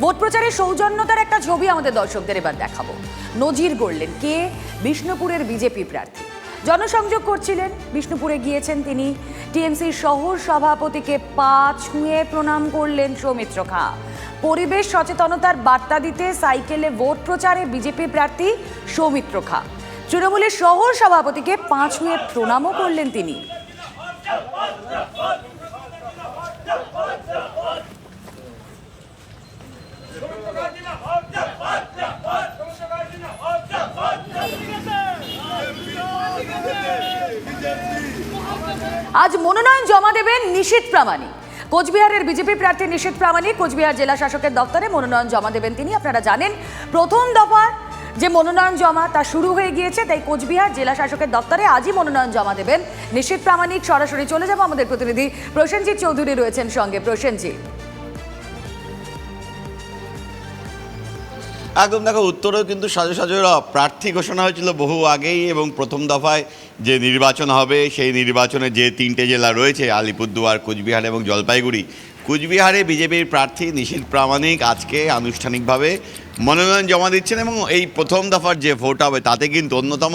Vote প্রচারের সৌজন্যতার একটা ছবি আমাদের দর্শকদের এবার দেখাবো। নজির গড়লেন কে? বিষ্ণুপুরের বিজেপি প্রার্থী। জনসংযোগ করছিলেন, বিষ্ণুপুরে গিয়েছেন তিনি। টিএমসির শহর সভাপতিকে পা ছুঁয়ে প্রণাম করলেন সৌমিত্র খা। পরিবেশ সচেতনতার বার্তা দিতে সাইকেলে ভোট প্রচারে বিজেপি প্রার্থী সৌমিত্র খা। তৃণমূলের শহর সভাপতিকে পাঁচ ছুঁয়ে প্রণামও করলেন তিনি। আজ মনোনয়ন জমা দেবেন নিশীত প্রামাণিক। কোচবিহারের বিজেপি প্রার্থী নিশীত প্রামাণিক, কোচবিহার জেলা শাসকের দপ্তরে মনোনয়ন জমা দেবেন তিনি। আপনারা জানেন, প্রথম দফা যে মনোনয়ন জমা, তা শুরু হয়ে গিয়েছে, তাই কোচবিহার জেলা শাসকের দপ্তরে আজই মনোনয়ন জমা দেবেন নিশীত প্রামাণিক। সরাসরি চলে যাব আমাদের প্রতিনিধি প্রসেনজিৎ চৌধুরী রয়েছেন সঙ্গে। প্রসেনজিৎ। একদম দেখো, উত্তরেও কিন্তু সাজো সাজোর প্রার্থী ঘোষণা হয়েছিল বহু আগেই এবং প্রথম দফায় যে নির্বাচন হবে, সেই নির্বাচনে যে তিনটে জেলা রয়েছে, আলিপুরদুয়ার, কুচবিহার এবং জলপাইগুড়ি। কুচবিহারে বিজেপির প্রার্থী নিশীথ প্রামাণিক আজকে আনুষ্ঠানিকভাবে মনোনয়ন জমা দিচ্ছেন এবং এই প্রথম দফার যে ভোট হবে, তাতে কিন্তু অন্যতম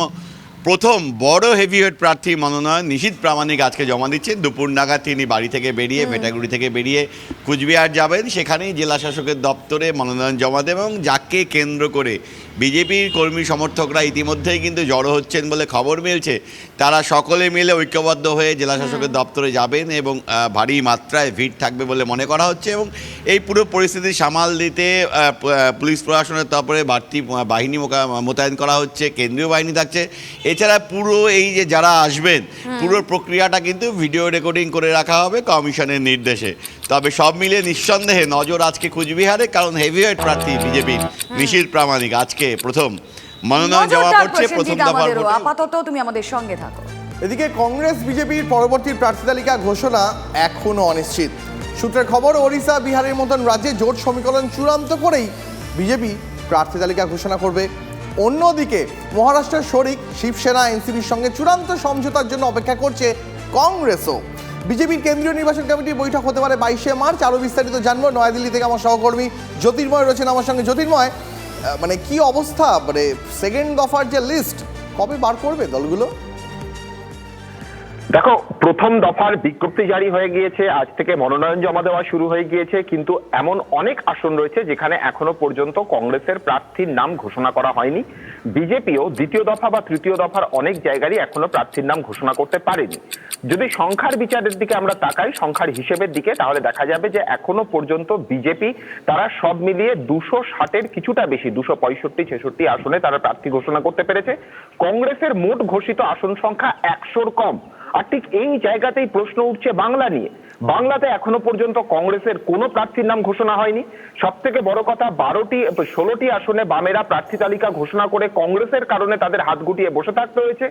প্রথম বড় হেভিওয়েট প্রার্থী মনোনয়ন নিশীত প্রামাণিক আজকে জমা দিচ্ছেন। দুপুর নাগাদ তিনি বাড়ি থেকে বেরিয়ে ভেটাগুড়ি থেকে বেরিয়ে কুচবিহার যাবেন। সেখানেই জেলা শাসকের দপ্তরে মনোনয়ন জমা দেবেন এবং যাকে কেন্দ্র করে বিজেপির কর্মী সমর্থকরা ইতিমধ্যেই কিন্তু জড়ো হচ্ছেন বলে খবর মিলছে। তারা সকলে মিলে ঐক্যবদ্ধ হয়ে জেলা শাসকের দপ্তরে যাবেন এবং ভারী মাত্রায় ভিড় থাকবে বলে মনে করা হচ্ছে এবং এই পুরো পরিস্থিতি সামাল দিতে পুলিশ প্রশাসনের তরফে বাড়তি বাহিনী মোতায়েন করা হচ্ছে কেন্দ্রীয় বাহিনী থাকছে। এছাড়া পুরো এই যে যারা আসবেন পুরো প্রক্রিয়াটা কিন্তু ভিডিও রেকর্ডিং করে রাখা হবে কমিশনের নির্দেশে। তবে সব মিলিয়ে নিঃসন্দেহে নজর আজকে কুচবিহারে কারণ হেভিওয়েট প্রার্থী বিজেপির নিশীর প্রামাণিক। আজকে প্রথম মনোনয়ন নজরদার পড়ছে প্রথম দফার ভোটে। আপাতত তুমি আমাদের সঙ্গে থাকো। এদিকে কংগ্রেস বিজেপির পরবর্তী প্রার্থী তালিকা ঘোষণা এখনও অনিশ্চিত। সূত্রের খবর ওড়িশা বিহারের মতন রাজ্যে জোট সমীকরণ চূড়ান্ত করেই বিজেপি প্রার্থী তালিকা ঘোষণা করবে। অন্যদিকে মহারাষ্ট্রের শরিক শিবসেনা এনসিপির সঙ্গে চূড়ান্ত সমঝোতার জন্য অপেক্ষা করছে কংগ্রেসও। বিজেপির কেন্দ্রীয় নির্বাচন কমিটির বৈঠক হতে পারে বাইশে মার্চ। আরও বিস্তারিত জানব। নয়াদিল্লি থেকে আমার সহকর্মী জ্যোতির্ময় রয়েছেন আমার সঙ্গে। জ্যোতির্ময় মানে কি অবস্থা? মানে সেকেন্ড দফার যে লিস্ট কবে বার করবে দলগুলো? দেখো, প্রথম দফার বিজ্ঞপ্তি জারি হয়ে গিয়েছে, আজ থেকে মনোনয়ন জমা দেওয়া শুরু হয়ে গিয়েছে, কিন্তু এমন অনেক আসন রয়েছে যেখানে এখনও পর্যন্ত কংগ্রেসের প্রার্থীর নাম ঘোষণা করা হয়নি। বিজেপিও দ্বিতীয় দফা বা তৃতীয় দফার অনেক জায়গারই এখনও প্রার্থীর নাম ঘোষণা করতে পারেনি। যদি সংখ্যার বিচারের দিকে আমরা তাকাই, সংখ্যার হিসেবের দিকে, তাহলে দেখা যাবে যে এখনও পর্যন্ত বিজেপি তারা সব মিলিয়ে দুশো ষাটের কিছুটা বেশি, দুশো পঁয়ষট্টি, ছেষট্টি আসনে তারা প্রার্থী ঘোষণা করতে পেরেছে। কংগ্রেসের মোট ঘোষিত আসন সংখ্যা একশোর কম। আর ঠিক এই জায়গাতেই প্রশ্ন উঠছে বাংলা নিয়ে। বাংলাতে এখনও পর্যন্ত কংগ্রেসের কোনো প্রার্থীর নাম ঘোষণা হয়নি। সব থেকে বড় কথা, বারোটি, ষোলোটি আসনে বামেরা প্রার্থী তালিকা ঘোষণা করে কংগ্রেসের কারণে তাদের হাত গুটিয়ে বসে থাকতে হয়েছে।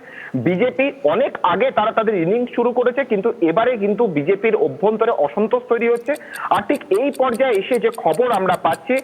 বিজেপি অনেক আগে তারা তাদের ইনিংস শুরু করেছে, কিন্তু এবারে কিন্তু বিজেপির অভ্যন্তরে অসন্তোষ তৈরি হচ্ছে। আর ঠিক এই পর্যায়ে এসে যে খবর আমরা পাচ্ছি,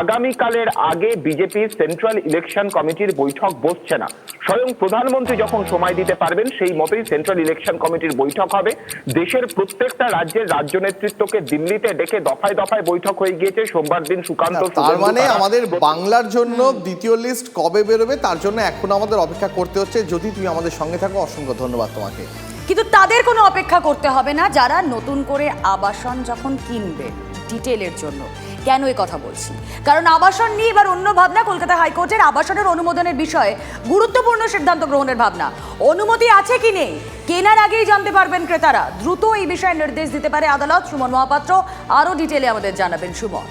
আগামীকালের আগে বিজেপির সেন্ট্রাল ইলেকশন কমিটির বৈঠক বসছে না। স্বয়ং প্রধানমন্ত্রী যখন সময় দিতে পারবেন, সেই মতোই সেন্ট্রাল ইলেকশন কমিটির বৈঠক হবে। দেশের প্রত্যেকটা রাজ্যের রাজ্য নেতৃত্বকে দিল্লিতে ডেকে দফায় দফায় বৈঠক হয়ে গিয়েছে। সোমবার দিন সুকান্ত তার মানে আমাদের বাংলার জন্য দ্বিতীয় লিস্ট কবে বেরোবে তার জন্য এখন আমাদের অপেক্ষা করতে হচ্ছে। যদি তুমি আমাদের সঙ্গে থাকো অসংখ্য ধন্যবাদ তোমাকে। কিন্তু তাদের কোনো অপেক্ষা করতে হবে না যারা নতুন করে আবাসন যখন কিনবে ডিটেলের জন্য। কেন এই কথা বলছি? কারণ আবাসন নিয়ে এবার অন্য ভাবনা কলকাতা হাইকোর্টের আবাসনের অনুমোদনের বিষয়ে গুরুত্বপূর্ণ সিদ্ধান্ত গ্রহণের ভাবনা। অনুমতি আছে কি নেই? কেনার আগেই জানতে পারবেন ক্রেতারা। দ্রুত এই বিষয়ে নির্দেশ দিতে পারে আদালত। সুমন মহাপাত্র, আরও ডিটেলে আমাদের জানাবেন সুমন।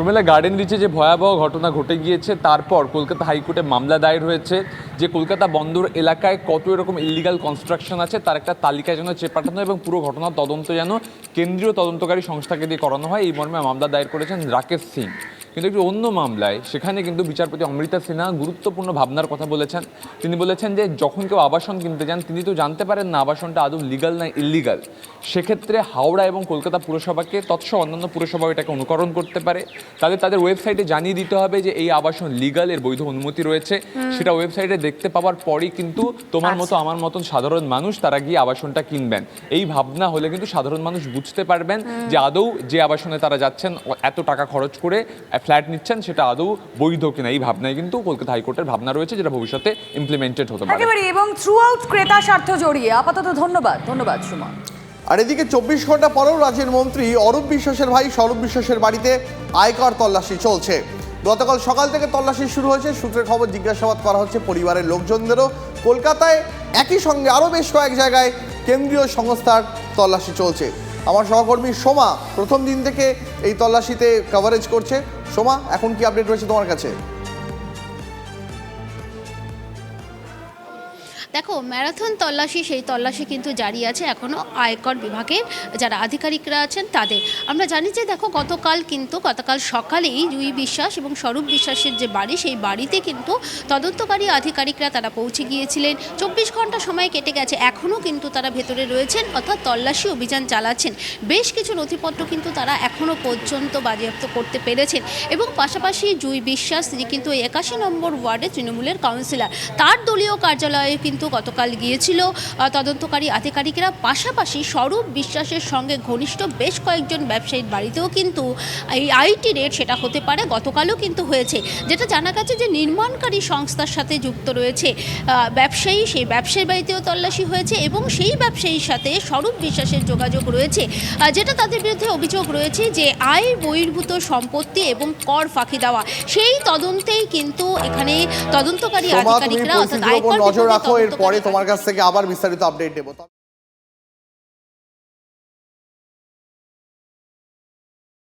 প্রমিলা গার্ডেন রিচে যে ভয়াবহ ঘটনা ঘটে গিয়েছে, তারপর কলকাতা হাইকোর্টে মামলা দায়ের হয়েছে যে কলকাতা বন্দর এলাকায় কত এরকম ইলিগাল কনস্ট্রাকশন আছে, তার একটা তালিকা যেন চেয়ে পাঠানো এবং পুরো ঘটনার তদন্ত যেন কেন্দ্রীয় তদন্তকারী সংস্থাকে দিয়ে করানো হয়। এই মর্মে মামলা দায়ের করেছেন রাকেশ সিং। কিন্তু একটি অন্য মামলায় সেখানে কিন্তু বিচারপতি অমৃতা সিনহা গুরুত্বপূর্ণ ভাবনার কথা বলেছেন। তিনি বলেছেন যে যখন কেউ আবাসন কিনতে যান তিনি তো জানতে পারেন না আবাসনটা আদৌ লিগাল না ইলিগাল সেক্ষেত্রে হাওড়া এবং কলকাতা পুরসভাকে তৎসহ অন্যান্য পুরসভা এটাকে অনুকরণ করতে পারে। তাদের তাদের ওয়েবসাইটে জানিয়ে দিতে হবে যে এই আবাসন লিগাল এর বৈধ অনুমতি রয়েছে। সেটা ওয়েবসাইটে দেখতে পাওয়ার পরই কিন্তু তোমার মতো আমার মতন সাধারণ মানুষ তারা গিয়ে আবাসনটা কিনবেন। এই ভাবনা হলে কিন্তু সাধারণ মানুষ বুঝতে পারবেন যে আদৌ যে আবাসনে তারা যাচ্ছেন এত টাকা খরচ করে ফ্ল্যাট নিচ্ছেন সেটা আদৌ বৈধ কিনা এই ভাবনায় কিন্তু কলকাতা হাইকোর্টের ভাবনা রয়েছে যেটা ভবিষ্যতে ইমপ্লিমেন্টেড হতে পারে। একেবারে এবং থ্রু আউট ক্রেতা স্বার্থ জড়িয়ে আপাতত ধন্যবাদ ধন্যবাদ সুমন। আর এদিকে চব্বিশ ঘণ্টা পরেও রাজ্যের মন্ত্রী অরূপ বিশ্বাসের ভাই স্বরূপ বিশ্বাসের বাড়িতে আয়কর তল্লাশি চলছে। গতকাল সকাল থেকে তল্লাশি শুরু হয়েছে সূত্রের খবর জিজ্ঞাসাবাদ করা হচ্ছে পরিবারের লোকজনদেরও। কলকাতায় একই সঙ্গে আরও বেশ কয়েক জায়গায় কেন্দ্রীয় সংস্থার তল্লাশি চলছে। আমার সহকর্মী সোমা প্রথম দিন থেকে এই তল্লাশিতে কভারেজ করছে। সোমা এখন কি আপডেট রয়েছে তোমার কাছে? ম্যারাথন তল্লাশি, সেই তল্লাশি কিন্তু জারি আছে এখনও আয়কর বিভাগের যারা আধিকারিকরা আছেন তাদের। আমরা জানি যে দেখো, গতকাল কিন্তু, গতকাল সকালেই জুই বিশ্বাস এবং স্বরূপ বিশ্বাসের যে বাড়ি, সেই বাড়িতে কিন্তু তদন্তকারী আধিকারিকরা তারা পৌঁছে গিয়েছিলেন। চব্বিশ ঘণ্টা সময় কেটে গেছে এখনও কিন্তু তারা ভেতরে রয়েছেন, অর্থাৎ তল্লাশি অভিযান চালাচ্ছেন। বেশ কিছু নথিপত্র কিন্তু তারা এখনও পর্যন্ত বাজেয়াপ্ত করতে পেরেছেন। এবং পাশাপাশি জুই বিশ্বাস, তিনি কিন্তু একাশি নম্বর ওয়ার্ডে তৃণমূলের কাউন্সিলর। তার দলীয় কার্যালয়ে কিন্তু গতকাল গিয়েছিল। তদন্তকারী আধিকারিকরা পাশাপাশি স্বরূপ বিশ্বাসের সঙ্গে ঘনিষ্ঠ বেশ কয়েকজন ব্যবসায়ীর বাড়িতেও কিন্তু এই আইটি রেট সেটা হতে পারে গতকালও কিন্তু হয়েছে। যেটা জানা গেছে যে নির্মাণকারী সংস্থার সাথে যুক্ত রয়েছে। ব্যবসায়ী সেই ব্যবসায়ীর বাড়িতেও তল্লাশি হয়েছে এবং সেই ব্যবসায়ীর সাথে স্বরূপ বিশ্বাসের যোগাযোগ রয়েছে। যেটা তাদের বিরুদ্ধে অভিযোগ রয়েছে যে আয় বহির্ভূত সম্পত্তি এবং কর ফাঁকি দেওয়া সেই তদন্তেই কিন্তু এখানে তদন্তকারী আধিকারিকরা অর্থাৎ আয়কর নজর রাখো তোমার কাছ থেকে আবার বিস্তারিত আপডেট দেবো।